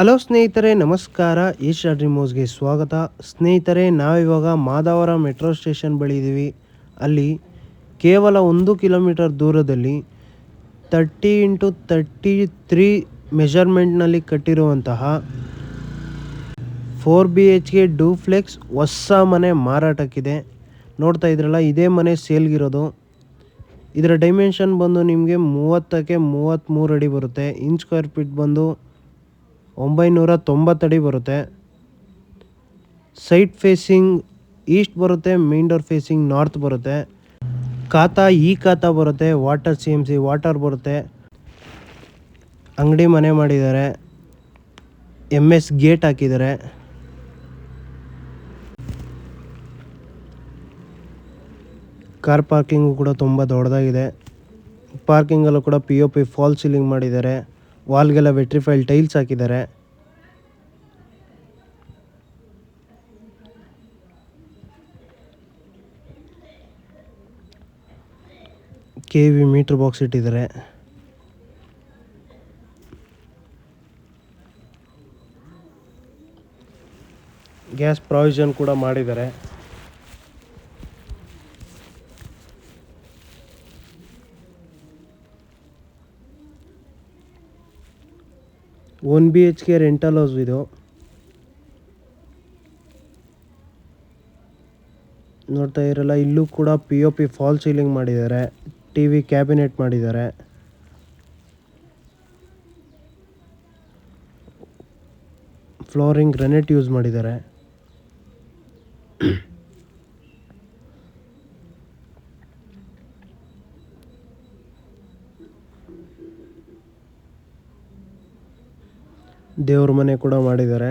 Hello ಸ್ನೇಹಿತರೆ, ನಮಸ್ಕಾರ. Asia ರಿಮೋಸ್ಗೆ ಸ್ವಾಗತ. ಸ್ನೇಹಿತರೆ, ನಾವಿವಾಗ ಮಾದಾವರ ಮೆಟ್ರೋ ಸ್ಟೇಷನ್ ಬಳಿ ಇದ್ದೀವಿ ಅಲ್ಲಿ ಕೇವಲ ಒಂದು ಕಿಲೋಮೀಟರ್ ದೂರದಲ್ಲಿ ತರ್ಟಿ ಇಂಟು ತರ್ಟಿ ತ್ರೀ ಮೆಷರ್ಮೆಂಟ್ನಲ್ಲಿ ಕಟ್ಟಿರುವಂತಹ four B H K duplex ಹೊಸ ಮನೆ ಮಾರಾಟಕ್ಕಿದೆ. ನೋಡ್ತಾ ಇದ್ರಲ್ಲ, ಇದೇ ಮನೆ ಸೇಲ್ಗಿರೋದು. ಇದರ ಡೈಮೆನ್ಷನ್ ಬಂದು ನಿಮಗೆ ಮೂವತ್ತಕ್ಕೆ ಮೂವತ್ತ್ಮೂರು ಅಡಿ ಬರುತ್ತೆ. ಇನ್ ಸ್ಕ್ವೇರ್ ಫೀಟ್ ಬಂದು ಒಂಬೈನೂರ ತೊಂಬತ್ತಡಿ ಬರುತ್ತೆ. ಸೈಟ್ ಫೇಸಿಂಗ್ ಈಸ್ಟ್ ಬರುತ್ತೆ ಮೇನ್ ಡೋರ್ ಫೇಸಿಂಗ್ ನಾರ್ತ್ ಬರುತ್ತೆ. ಖಾತಾ, ಈ ಖಾತಾ ಬರುತ್ತೆ, water C M C, water ಬರುತ್ತೆ. ಅಂಗಡಿ ಮನೆ ಮಾಡಿದ್ದಾರೆ. ಎಂ ಎಸ್ ಗೇಟ್ ಹಾಕಿದ್ದಾರೆ. ಕಾರ್ ಪಾರ್ಕಿಂಗು ಕೂಡ ತುಂಬ ದೊಡ್ಡದಾಗಿದೆ. ಪಾರ್ಕಿಂಗಲ್ಲೂ ಕೂಡ P O P false ceiling ಮಾಡಿದ್ದಾರೆ. ವಾಲ್ಗೆಲ್ಲ ವೆಟ್ರಿಫೈಲ್ ಟೈಲ್ಸ್ ಹಾಕಿದ್ದಾರೆ. ಕೆ ವಿ ಮೀಟ್ರ್ ಬಾಕ್ಸ್ ಇಟ್ಟಿದ್ದಾರೆ. ಗ್ಯಾಸ್ ಪ್ರಾವಿಷನ್ ಕೂಡ ಮಾಡಿದ್ದಾರೆ. One B H K rental house ಇದು. ನೋಡ್ತಾ ಇರಲ್ಲ, ಇಲ್ಲೂ ಕೂಡ P O P false ceiling ಮಾಡಿದ್ದಾರೆ ಟಿ ವಿ ಕ್ಯಾಬಿನೆಟ್ ಮಾಡಿದ್ದಾರೆ. ಫ್ಲೋರಿಂಗ್ ಗ್ರನೆಟ್ ಯೂಸ್ ಮಾಡಿದ್ದಾರೆ. ದೇವ್ರ ಮನೆ ಕೂಡ ಮಾಡಿದ್ದಾರೆ.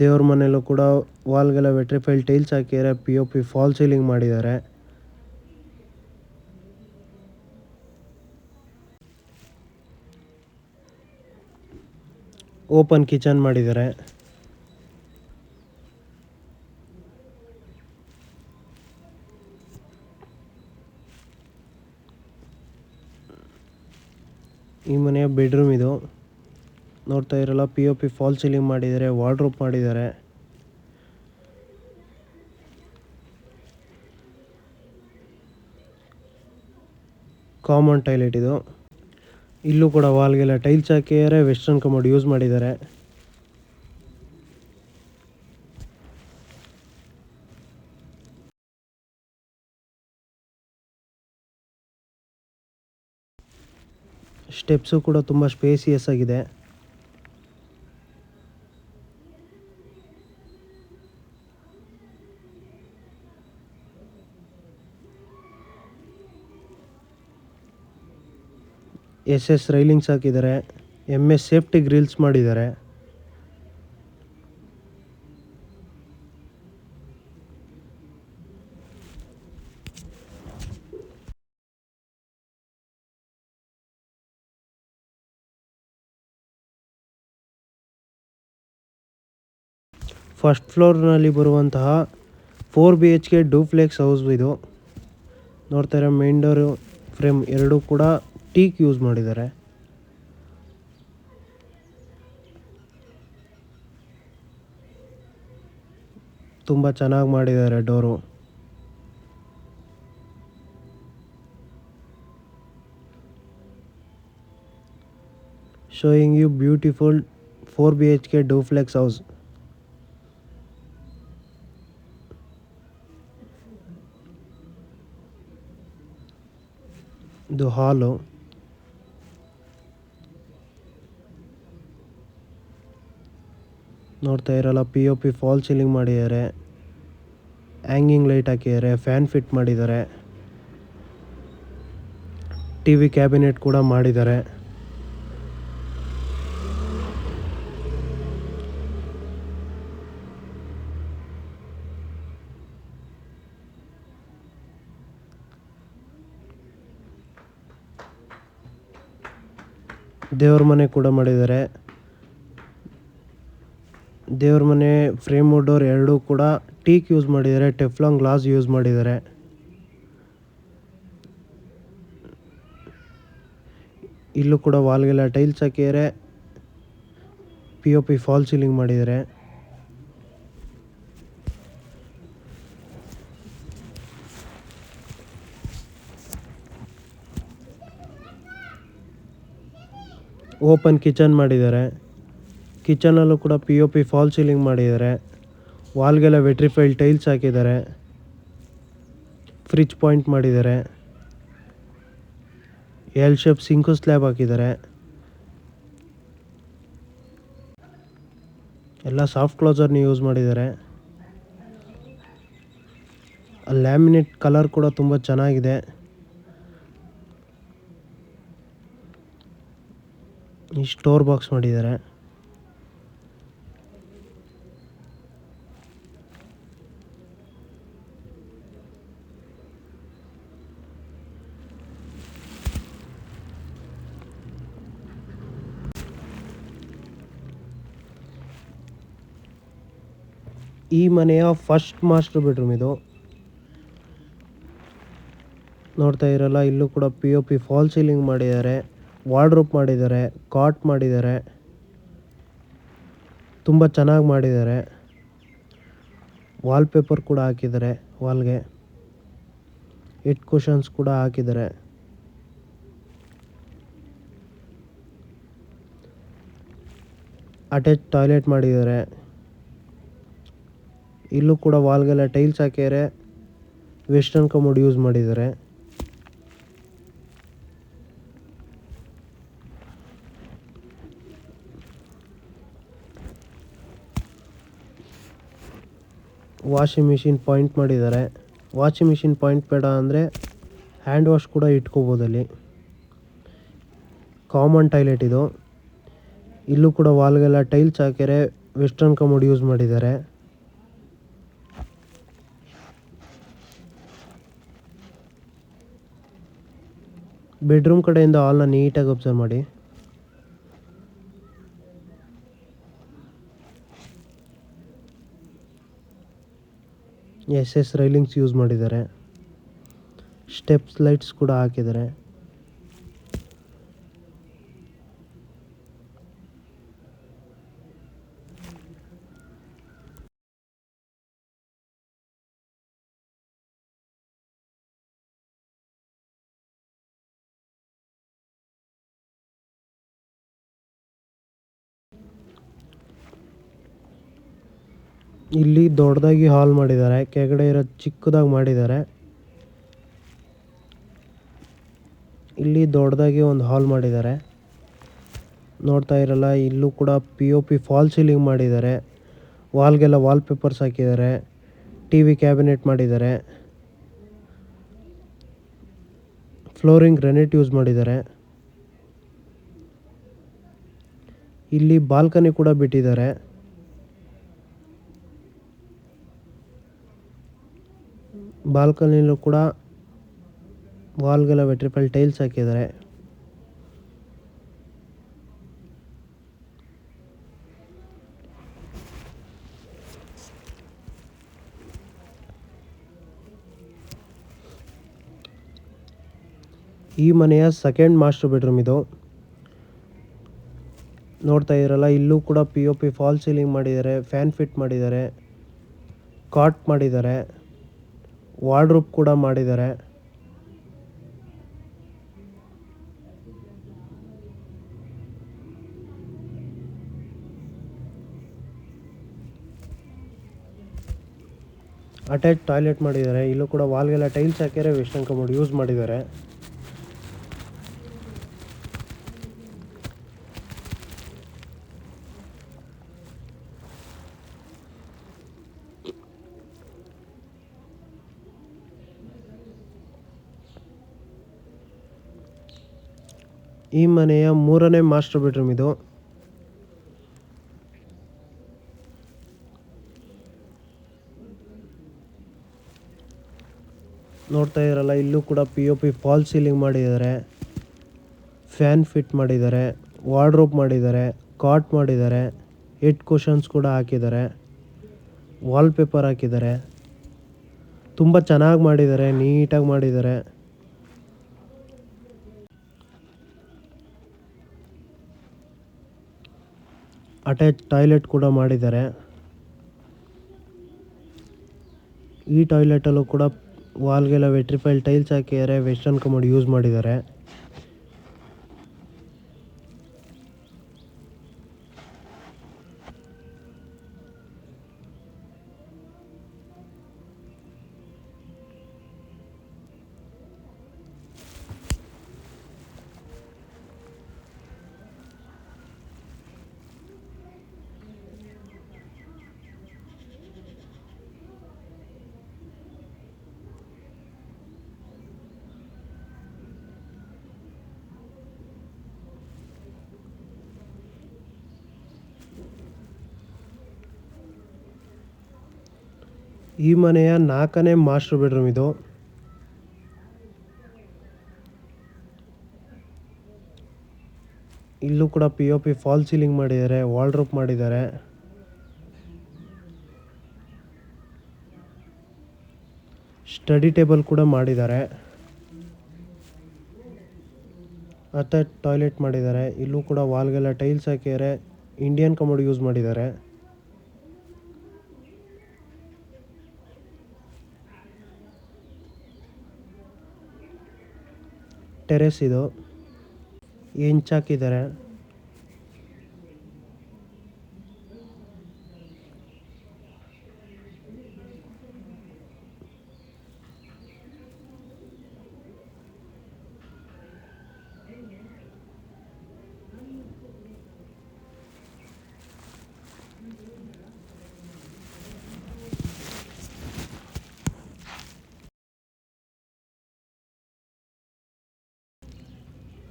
ದೇವ್ರ ಮನೆಯಲ್ಲೂ ಕೂಡ ವಾಲ್ಗೆಲ್ಲ ವೆಟ್ರಿಫೈಲ್ ಟೈಲ್ಸ್ ಹಾಕಿದ್ದಾರೆ. P O P false ceiling ಮಾಡಿದ್ದಾರೆ. ಓಪನ್ ಕಿಚನ್ ಮಾಡಿದ್ದಾರೆ ಈ ಮನೆಯ ಬೆಡ್ರೂಮ್ ಇದು. ನೋಡ್ತಾ ಇರಲ್ಲ P O P false ceiling ಮಾಡಿದ್ದಾರೆ ವಾರ್ಡ್ರೋಪ್ ಮಾಡಿದ್ದಾರೆ. ಕಾಮನ್ ಟಾಯ್ಲೆಟ್ ಇದು. ಇಲ್ಲೂ ಕೂಡ ವಾಲ್ಗೆಲ್ಲ ಟೈಲ್ಸ್ ಹಾಕಿದರೆ ವೆಸ್ಟರ್ನ್ ಕಮೋಡ್ ಯೂಸ್ ಮಾಡಿದ್ದಾರೆ. ಸ್ಟೆಪ್ಸು ಕೂಡ ತುಂಬ ಸ್ಪೇಸಿಯಸ್ ಆಗಿದೆ. ಎಸ್ ಎಸ್ ರೈಲಿಂಗ್ಸ್ ಹಾಕಿದ್ದಾರೆ. ಎಂ ಎಸ್ ಸೇಫ್ಟಿ ಗ್ರಿಲ್ಸ್ ಮಾಡಿದ್ದಾರೆ. ಫಸ್ಟ್ ಫ್ಲೋರ್ನಲ್ಲಿ ಬರುವಂತಹ four B H K duplex house ಇದು. ನೋಡ್ತಾರೆ ಮೇನ್ ಡೋರು ಫ್ರೇಮ್ ಎರಡೂ ಕೂಡ ಟೀಕ್ ಯೂಸ್ ಮಾಡಿದ್ದಾರೆ. ತುಂಬ ಚೆನ್ನಾಗಿ ಮಾಡಿದ್ದಾರೆ door. Showing you beautiful four B H K duplex house. ಇದು ಹಾಲು ನೋಡ್ತಾ ಇರಲ್ಲ P O P fall ceiling ಮಾಡಿದ್ದಾರೆ. ಹ್ಯಾಂಗಿಂಗ್ ಲೈಟ್ ಹಾಕಿದ್ದಾರೆ ಫ್ಯಾನ್ ಫಿಟ್ ಮಾಡಿದ್ದಾರೆ. ಟಿ ವಿ ಕ್ಯಾಬಿನೆಟ್ ಕೂಡ ಮಾಡಿದ್ದಾರೆ. ದೇವ್ರ ಮನೆ ಕೂಡ ಮಾಡಿದ್ದಾರೆ. ದೇವ್ರ ಮನೆ ಫ್ರೇಮ್ ಡೋರ್ ಎರಡೂ ಕೂಡ ಟೀಕ್ ಯೂಸ್ ಮಾಡಿದ್ದಾರೆ ಟೆಫ್ಲಾಂಗ್ ಗ್ಲಾಸ್ ಯೂಸ್ ಮಾಡಿದ್ದಾರೆ. ಇಲ್ಲೂ ಕೂಡ ವಾಲ್ಗೆಲ್ಲ ಟೈಲ್ಸ್ ಹಾಕಿದ್ದಾರೆ. P O P false ceiling ಮಾಡಿದ್ದಾರೆ. ಓಪನ್ ಕಿಚನ್ ಮಾಡಿದ್ದಾರೆ. ಕಿಚನಲ್ಲೂ ಕೂಡ P O P false ceiling ಮಾಡಿದ್ದಾರೆ. ವಾಲ್ಗೆಲ್ಲ ವೆಟ್ರಿಫೈಲ್ ಟೈಲ್ಸ್ ಹಾಕಿದ್ದಾರೆ. ಫ್ರಿಜ್ ಪಾಯಿಂಟ್ ಮಾಡಿದ್ದಾರೆ. ಎಲ್ ಶೇಪ್ ಸಿಂಕು ಸ್ಲ್ಯಾಬ್ ಹಾಕಿದ್ದಾರೆ. ಎಲ್ಲ ಸಾಫ್ಟ್ ಕ್ಲೋಸರ್ನ ಯೂಸ್ ಮಾಡಿದ್ದಾರೆ. ಲ್ಯಾಮಿನೇಟ್ ಕಲರ್ ಕೂಡ ತುಂಬ ಚೆನ್ನಾಗಿದೆ. ಈ ಸ್ಟೋರ್ ಬಾಕ್ಸ್ ಮಾಡಿದ್ದಾರೆ ಈ ಮನೆಯ ಫಸ್ಟ್ ಮಾಸ್ಟರ್ ಬೆಡ್ರೂಮ್ ಇದು. ನೋಡ್ತಾ ಇರಲ್ಲ, ಇಲ್ಲೂ ಕೂಡ P O P fall ceiling ಮಾಡಿದ್ದಾರೆ. ವಾರ್ಡ್ರೋಪ್ ಮಾಡಿದ್ದಾರೆ, ಕಾಟ್ ಮಾಡಿದ್ದಾರೆ, ತುಂಬ ಚೆನ್ನಾಗಿ ಮಾಡಿದ್ದಾರೆ. ವಾಲ್ಪೇಪರ್ ಕೂಡ ಹಾಕಿದ್ದಾರೆ ವಾಲ್ಗೆ. ಇಟ್ ಕುಷನ್ಸ್ ಕೂಡ ಹಾಕಿದ್ದಾರೆ. ಅಟ್ಯಾಚ್ ಟಾಯ್ಲೆಟ್ ಮಾಡಿದ್ದಾರೆ. ಇಲ್ಲೂ ಕೂಡ ವಾಲ್ಗೆಲ್ಲ ಟೈಲ್ಸ್ ಹಾಕಿದ್ದಾರೆ. ವೆಸ್ಟರ್ನ್ ಕಮೋಡ್ ಯೂಸ್ ಮಾಡಿದ್ದಾರೆ. ವಾಷಿಂಗ್ ಮಿಷಿನ್ ಪಾಯಿಂಟ್ ಮಾಡಿದ್ದಾರೆ. ವಾಷಿಂಗ್ ಮಿಷಿನ್ ಪಾಯಿಂಟ್ ಬೇಡ ಅಂದರೆ ಹ್ಯಾಂಡ್ ವಾಶ್ ಕೂಡ ಇಟ್ಕೋಬೋದು ಅಲ್ಲಿ. ಕಾಮನ್ ಟಾಯ್ಲೆಟ್ ಇದು. ಇಲ್ಲೂ ಕೂಡ ವಾಲ್ಗೆಲ್ಲ ಟೈಲ್ಸ್ ಹಾಕ್ಯಾರೆ ವೆಸ್ಟರ್ನ್ ಕಮೋಡ್ ಯೂಸ್ ಮಾಡಿದ್ದಾರೆ. ಬೆಡ್ರೂಮ್ ಕಡೆಯಿಂದ ಹಾಲ್ನ ನೀಟಾಗಿ ಅಬ್ಸರ್ವ್ ಮಾಡಿ. ಎಸ್ ಎಸ್ ರೈಲಿಂಗ್ಸ್ ಯೂಸ್ ಮಾಡಿದ್ದಾರೆ. ಸ್ಟೆಪ್ಸ್ ಲೈಟ್ಸ್ ಕೂಡ ಹಾಕಿದ್ದಾರೆ. ಇಲ್ಲಿ ದೊಡ್ಡದಾಗಿ ಹಾಲ್ ಮಾಡಿದ್ದಾರೆ, ಕೆಳಗಡೆ ಇರೋ ಚಿಕ್ಕದಾಗಿ ಮಾಡಿದ್ದಾರೆ. ಇಲ್ಲಿ ದೊಡ್ಡದಾಗಿ ಒಂದು ಹಾಲ್ ಮಾಡಿದ್ದಾರೆ. ನೋಡ್ತಾ ಇರಲ್ಲ, ಇಲ್ಲೂ ಕೂಡ P O P fall ceiling ಮಾಡಿದ್ದಾರೆ. ವಾಲ್ಗೆಲ್ಲ ವಾಲ್ ಪೇಪರ್ಸ್ ಹಾಕಿದ್ದಾರೆ. ಟಿ ವಿ ಕ್ಯಾಬಿನೆಟ್ ಮಾಡಿದ್ದಾರೆ. ಫ್ಲೋರಿಂಗ್ ಗ್ರೆನೇಟ್ ಯೂಸ್ ಮಾಡಿದ್ದಾರೆ. ಇಲ್ಲಿ ಬಾಲ್ಕನಿ ಕೂಡ ಬಿಟ್ಟಿದ್ದಾರೆ. ಬಾಲ್ಕನಿಲೂ ಕೂಡ ವಾಲ್ಗೆಲ್ಲ ವೆಟ್ರಿಪಲ್ ಟೈಲ್ಸ್ ಹಾಕಿದ್ದಾರೆ. ಈ ಮನೆಯ ಸೆಕೆಂಡ್ ಮಾಸ್ಟರ್ ಬೆಡ್ರೂಮ್ ಇದು. ನೋಡ್ತಾ ಇದ್ರಲ್ಲ ಇಲ್ಲೂ ಕೂಡ P O P fall ceiling ಮಾಡಿದ್ದಾರೆ ಫ್ಯಾನ್ ಫಿಟ್ ಮಾಡಿದ್ದಾರೆ ಕಾಟ್ ಮಾಡಿದ್ದಾರೆ. ವಾರ್ಡ್ರೂಪ್ ಕೂಡ ಮಾಡಿದ್ದಾರೆ. ಅಟ್ಯಾಚ್ ಟಾಯ್ಲೆಟ್ ಮಾಡಿದ್ದಾರೆ. ಇಲ್ಲೂ ಕೂಡ ವಾಲ್ಗೆಲ್ಲ ಟೈಲ್ಸ್ ಹಾಕಿದರೆ ವೆಸ್ಟರ್ನ್ ಕಮೋಡ್ ಯೂಸ್ ಮಾಡಿದ್ದಾರೆ. ಈ ಮನೆಯ ಮೂರನೇ ಮಾಸ್ಟರ್ ಬೆಡ್ರೂಮ್ ಇದು. ನೋಡ್ತಾ ಇರಲ್ಲ, ಇಲ್ಲೂ ಕೂಡ P O P fall ceiling ಮಾಡಿದ್ದಾರೆ. ಫ್ಯಾನ್ ಫಿಟ್ ಮಾಡಿದ್ದಾರೆ, ವಾರ್ಡ್ರೋಬ್ ಮಾಡಿದ್ದಾರೆ, ಕಾಟ್ ಮಾಡಿದ್ದಾರೆ, ಹೆಡ್ ಕುಷನ್ಸ್ ಕೂಡ ಹಾಕಿದ್ದಾರೆ ವಾಲ್ಪೇಪರ್ ಹಾಕಿದ್ದಾರೆ. ತುಂಬ ಚೆನ್ನಾಗಿ ಮಾಡಿದ್ದಾರೆ, ನೀಟಾಗಿ ಮಾಡಿದ್ದಾರೆ. ಅಟ್ಯಾಚ್ ಟಾಯ್ಲೆಟ್ ಕೂಡ ಮಾಡಿದ್ದಾರೆ. ಈ ಟಾಯ್ಲೆಟಲ್ಲೂ ಕೂಡ ವಾಲ್ಗೆಲ್ಲ ವೆಟ್ರಿಫೈಲ್ ಟೈಲ್ಸ್ ಹಾಕಿದ್ದಾರೆ ವೆಸ್ಟರ್ನ್ ಕಮೋಡ್ ಯೂಸ್ ಮಾಡಿದ್ದಾರೆ. ಈ ಮನೆಯ ನಾಲ್ಕನೇ ಮಾಸ್ಟರ್ ಬೆಡ್ರೂಮ್ ಇದು. ಇಲ್ಲೂ ಕೂಡ P O P fall ceiling ಮಾಡಿದ್ದಾರೆ ವಾಲ್ಡ್ರೋಪ್ ಮಾಡಿದ್ದಾರೆ. ಸ್ಟಡಿ ಟೇಬಲ್ ಕೂಡ ಮಾಡಿದ್ದಾರೆ. ಅಟ್ಯಾಚ್ ಟಾಯ್ಲೆಟ್ ಮಾಡಿದ್ದಾರೆ, ಇಲ್ಲೂ ಕೂಡ ವಾಲ್ಗೆಲ್ಲ ಟೈಲ್ಸ್ ಹಾಕಿದ್ದಾರೆ, ಇಂಡಿಯನ್ ಕಮೋಡ್ ಯೂಸ್ ಮಾಡಿದ್ದಾರೆ. ಟೆರೆಸ್ ಇದು. ಇಂಚ್ ಹಾಕಿದ್ದಾರೆ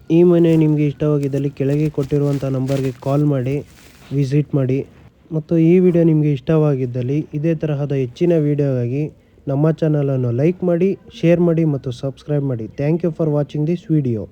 ಈ ಮನೆ ನಿಮಗೆ ಇಷ್ಟವಾಗಿದ್ದಲ್ಲಿ ಕೆಳಗೆ ಕೊಟ್ಟಿರುವಂಥ ನಂಬರ್ಗೆ ಕಾಲ್ ಮಾಡಿ, ವಿಸಿಟ್ ಮಾಡಿ. ಮತ್ತು ಈ ವಿಡಿಯೋ ನಿಮಗೆ ಇಷ್ಟವಾಗಿದ್ದಲ್ಲಿ ಇದೇ ತರಹದ ಹೆಚ್ಚಿನ ವಿಡಿಯೋಗಾಗಿ ನಮ್ಮ ಚಾನಲನ್ನು ಲೈಕ್ ಮಾಡಿ ಶೇರ್ ಮಾಡಿ ಮತ್ತು ಸಬ್ಸ್ಕ್ರೈಬ್ ಮಾಡಿ. Thank you for watching this video